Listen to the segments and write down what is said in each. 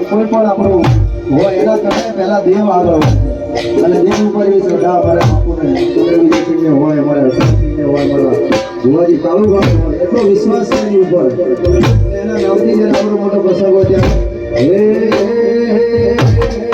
કોઈ પણ આપણું હોય એના કરતા પહેલા દેવ આગળ અને દેવ ઉપર એવી શ્રદ્ધા અમારે આપણને સુરેશ વિજયસિંહને હોય અમારે હસનસિંહને હોય અમારા ભુવાજી ચાલુ હોય એટલો વિશ્વાસ છે એની ઉપર એના નામથી જ્યારે આપણો મોટો પ્રસંગ હોય ત્યાં હે હે હે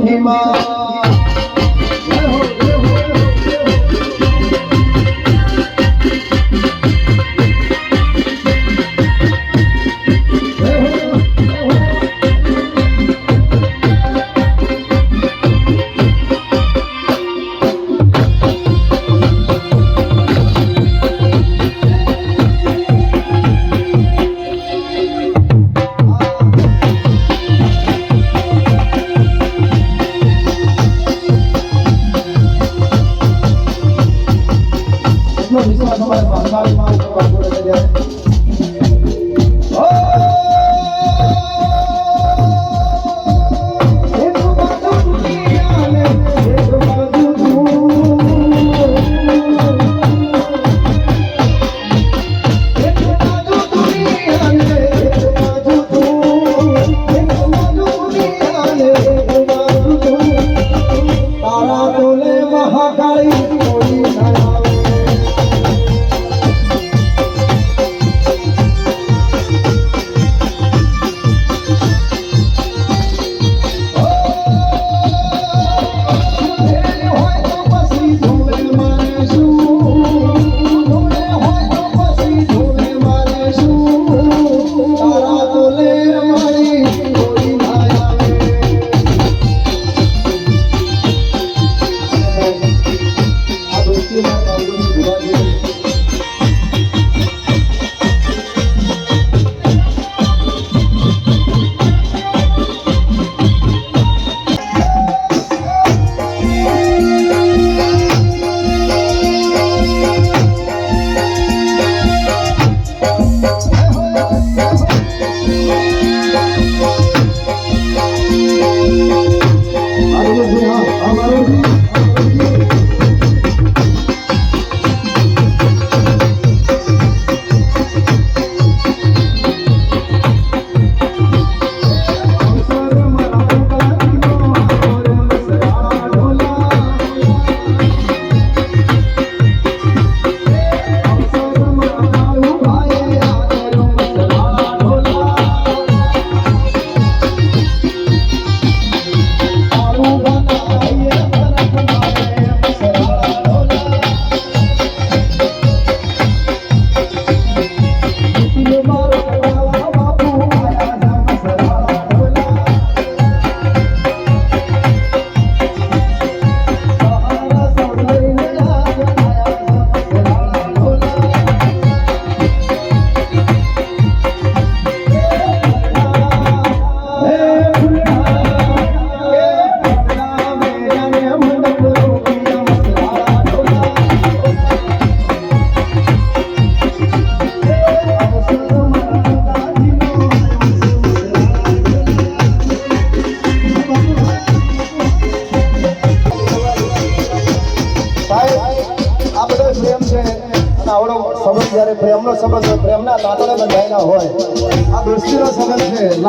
你吗？bak bak bak bak bak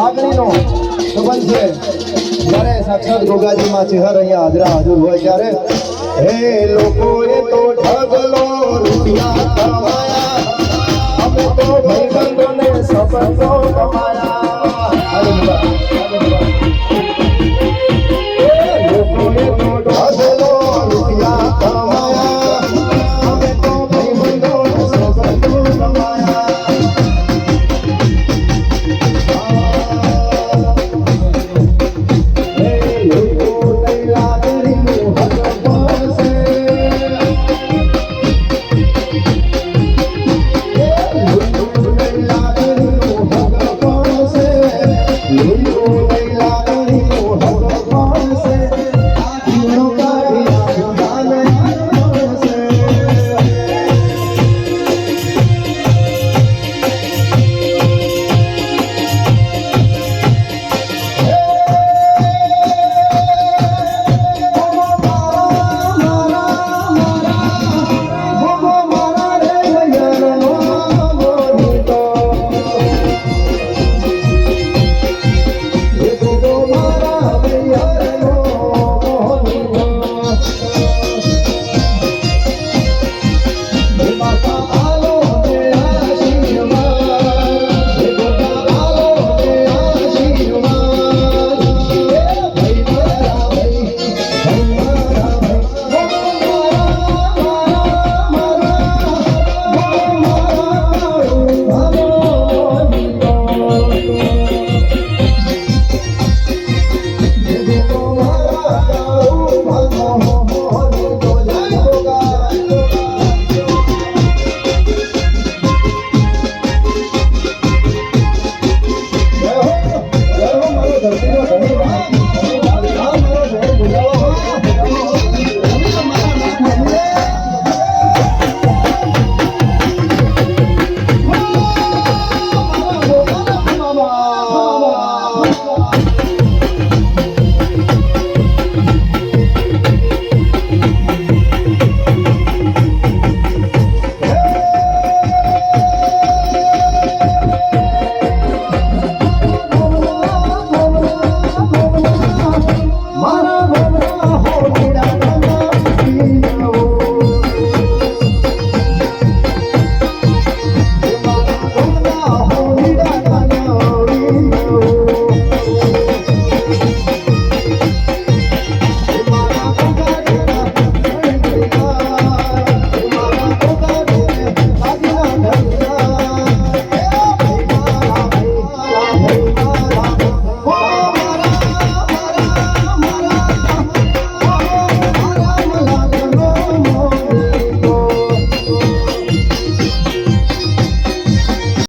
લાગણીનો સંબંધ છે. જ્યારે સાક્ષાત ગોગાજીમાં ચહેર અહીંયા હાજરા હાજર હોય ત્યારે, હે લોકો, એ તો ઢગલો